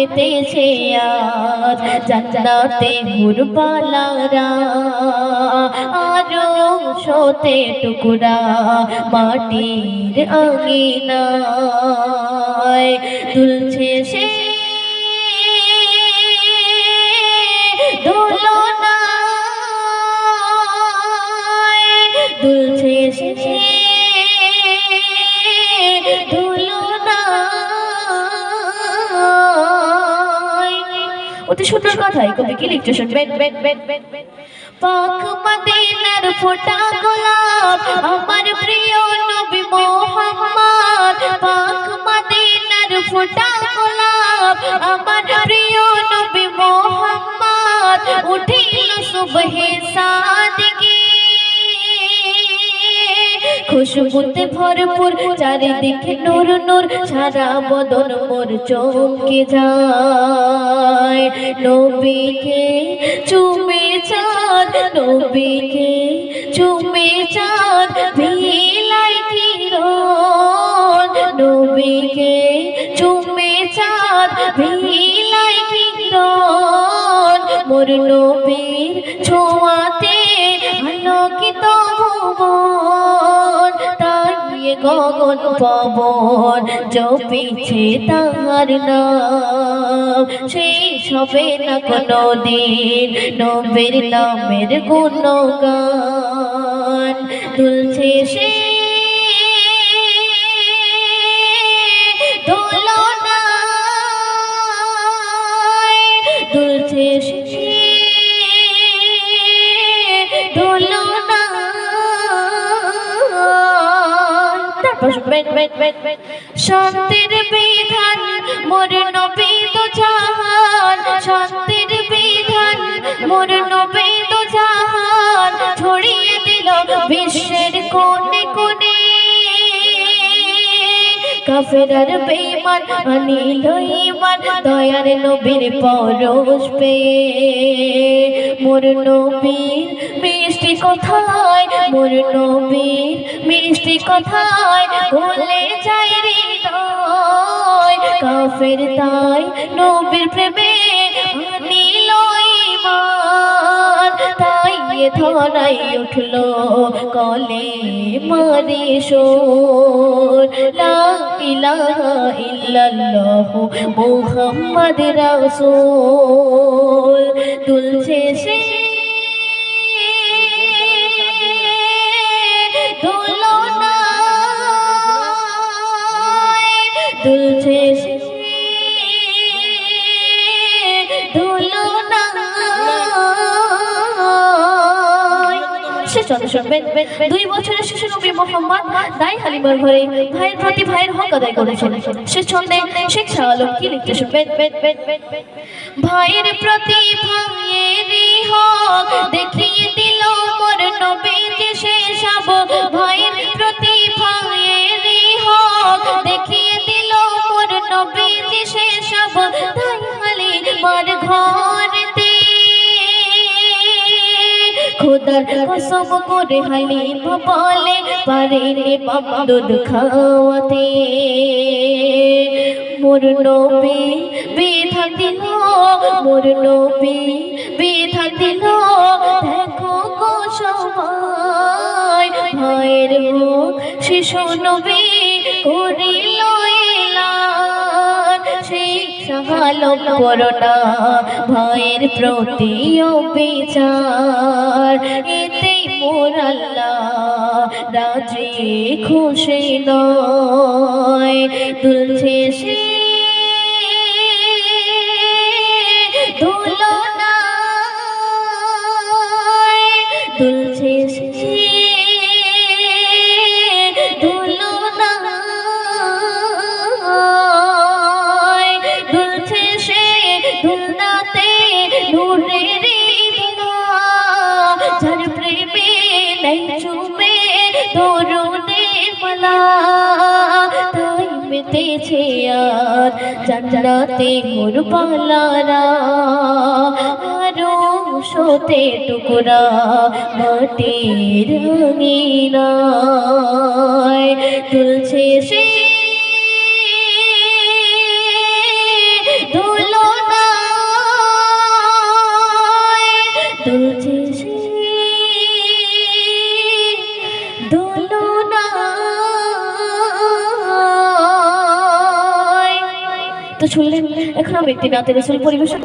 মেতেছে আজ জান্নাতে হুরবালারা আরও সোতে টুকুরা মাটির আঙিনায়। তুলছে সে অতি সুন্দর কথা, এই কবি কি শুনবেন? বেন বেন বেন বেন পাক মদিনার ফোটা গোলাপ, আমার প্রিয় নবী মোহাম্মদ। পাক মদিনার ফোটা গোলাপ, আমার প্রিয় নবী মোহাম্মদ। উঠিল সুবহে সাদগি খুশবুতে ভরপুর, চারিদিকে নূর নূর, সারা বদন মোর চমকে যায়। নবীকে চুমে চাঁদ, নবীকে চুমে চাঁদ, ভিলাই কিরণ। নবীকে চুমে চাঁদ, ভিলাই কিরণ। মোর নবীর ছোঁয়াতে গগন পবন চপিছে তাহার নাম। সেই সবে না কোনো দিন নবের নামের গুণগান। তুলছে সে শান্তির বিধান, মোর নবী তো জাহান। শান্তির বিধান, মোর নবী তো জাহান। ছড়িয়ে দিল বিশ্বের কোণে কোণে। কাফেরার বেঈমান, আনিল ঈমান, দয়ার নবীর পরশ পেয়ে। মোর নবীর মিষ্টি কথায় মোর নবীর মিষ্টি কথায় ভুলে যায় হৃদয়। কাফের তাই নবীর প্রেমে আনিল ঈমান। তাই ধরাই উঠল কলে মারে সোর ইলাহা ইল্লাল্লাহ মুহাম্মদ রাসূল। তুলছে সে সে চন্দ্র শুনবেন দুই বছরের শিশু নবী মোহাম্মদ দাই হালিমার ঘরে ভাইয়ের প্রতি ভাইয়ের হক আদায় করেছেন। সে ছন্দে শেখ শাহ আলম কি লিখতে শুনবেন ভাইয়ের প্রতি ভাইয়েরই হক দেখিয়ে দিল মোর নবী যে সে আব খোদার কসম করে হালিমা বলে, পারে রে বাবা দুধ খাওয়াতে। মোর নবী বিধান দিল, মোর নবী বিধান দিল। দেখো গো হোক শিশু নবী করিল সাহালম করোনা ভাইয়ের প্রতিও বিচার এতে মোর আল্লাহ রাজি খুশি নয়। তুলছে সে মালা তাই মেতেছে আর পালারা। আরও টুকরা মাটির রঙিনা তুলছে সে শুনলেন এখন নাতের রসুল পরিবেশন